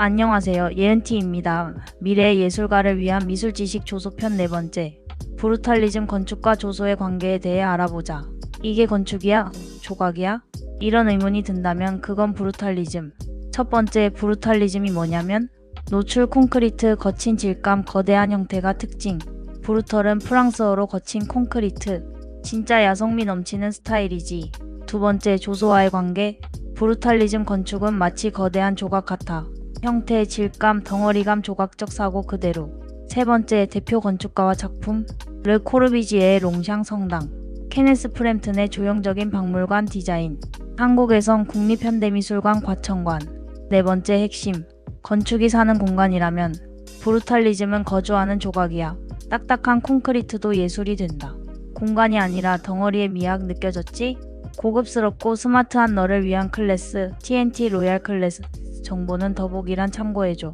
안녕하세요. 예은티입니다. 미래의 예술가를 위한 미술 지식 조소편 네 번째. 브루탈리즘 건축과 조소의 관계에 대해 알아보자. 이게 건축이야? 조각이야? 이런 의문이 든다면 그건 브루탈리즘. 첫 번째 브루탈리즘이 뭐냐면 노출 콘크리트 거친 질감 거대한 형태가 특징. 브루털은 프랑스어로 거친 콘크리트. 진짜 야성미 넘치는 스타일이지. 두 번째 조소와의 관계. 브루탈리즘 건축은 마치 거대한 조각 같아. 형태, 질감, 덩어리감, 조각적 사고 그대로. 세 번째 대표 건축가와 작품. 르 코르비지에의 롱샹 성당. 케네스 프램튼의 조형적인 박물관 디자인. 한국에선 국립현대미술관 과천관. 네 번째 핵심. 건축이 사는 공간이라면 브루탈리즘은 거주하는 조각이야. 딱딱한 콘크리트도 예술이 된다. 공간이 아니라 덩어리의 미학 느껴졌지? 고급스럽고 스마트한 너를 위한 클래스 TNT 로얄 클래스 정보는 더보기란 참고해줘.